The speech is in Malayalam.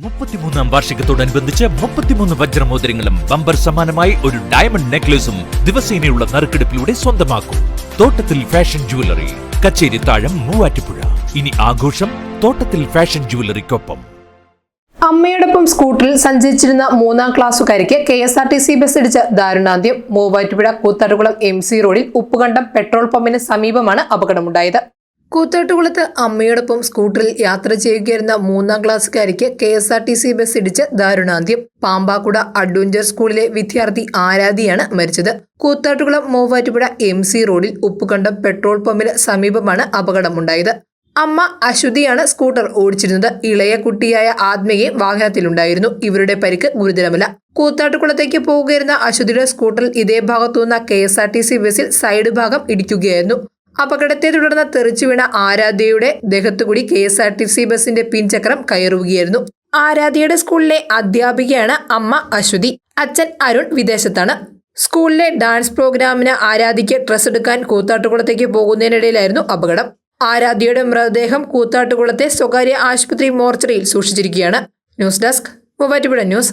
മുപ്പത്തിമൂന്നാം വാർഷികത്തോടനുബന്ധിച്ച് മുപ്പത്തിമൂന്ന് വജ്രമോതിരങ്ങളും ബമ്പർ സമാനമായി ഒരു ഡയമണ്ട് നെക്ലേസും ദിവസേനയുള്ള നറുക്കെടുപ്പിലൂടെ സ്വന്തമാക്കും. തോട്ടത്തിൽ ഫാഷൻ ജുവലറി കച്ചേരി താഴം മൂവാറ്റുപുഴ. ഇനി ആഘോഷം തോട്ടത്തിൽ ഫാഷൻ ജുവലറിക്കൊപ്പം അമ്മയോടൊപ്പം സ്കൂട്ടറിൽ സഞ്ചരിച്ചിരുന്ന മൂന്നാം ക്ലാസ്സുകാരിക്ക് K S R T C bus ഇടിച്ച് ദാരുണാന്ത്യം. മൂവാറ്റുപുഴ കൂത്താട്ടുകുളം എം സി റോഡിൽ ഉപ്പുകണ്ടം പെട്രോൾ പമ്പിന് സമീപമാണ് അപകടമുണ്ടായത്. കൂത്താട്ടുകുളത്ത് അമ്മയോടൊപ്പം സ്കൂട്ടറിൽ യാത്ര ചെയ്യുകയായിരുന്ന മൂന്നാം ക്ലാസ്സുകാരിക്ക് K S R T C bus ഇടിച്ച് ദാരുണാന്ത്യം. പാമ്പാക്കുട അഡ്വഞ്ചർ സ്കൂളിലെ വിദ്യാർത്ഥി ആരാധിയാണ് മരിച്ചത്. കൂത്താട്ടുകുളം മൂവാറ്റുപുഴ എം സി റോഡിൽ ഉപ്പുകണ്ടം പെട്രോൾ പമ്പിന് സമീപമാണ് അപകടമുണ്ടായത്. അമ്മ അശ്വതിയാണ് സ്കൂട്ടർ ഓടിച്ചിരുന്നത്. ഇളയ കുട്ടിയായ ആത്മയെ വാഹനത്തിലുണ്ടായിരുന്നു. ഇവരുടെ പരിക്ക് ഗുരുതരമല്ല. കൂത്താട്ടുകുളത്തേക്ക് പോവുകയായിരുന്ന അശ്വതിയുടെ സ്കൂട്ടറിൽ ഇതേ ഭാഗത്തുനിന്ന K S R T C ബസിൽ സൈഡ് ഭാഗം ഇടിക്കുകയായിരുന്നു. അപകടത്തെ തുടർന്ന് തെറിച്ചു വീണ ആരാധ്യയുടെ ദേഹത്തുകൂടി K S R T C ബസിന്റെ പിൻചക്രം കയറുകയായിരുന്നു. ആരാധ്യയുടെ സ്കൂളിലെ അധ്യാപികയാണ് അമ്മ അശ്വതി. അച്ഛൻ അരുൺ വിദേശത്താണ്. സ്കൂളിലെ ഡാൻസ് പ്രോഗ്രാമിന് ആരാധ്യയ്ക്ക് ഡ്രസ് എടുക്കാൻ കൂത്താട്ടുകുളത്തേക്ക് പോകുന്നതിനിടയിലായിരുന്നു അപകടം. ആരാധ്യയുടെ മൃതദേഹം കൂത്താട്ടുകുളത്തെ സ്വകാര്യ ആശുപത്രി മോർച്ചറിയിൽ സൂക്ഷിച്ചിരിക്കുകയാണ്. News desk Muvattupuzha news.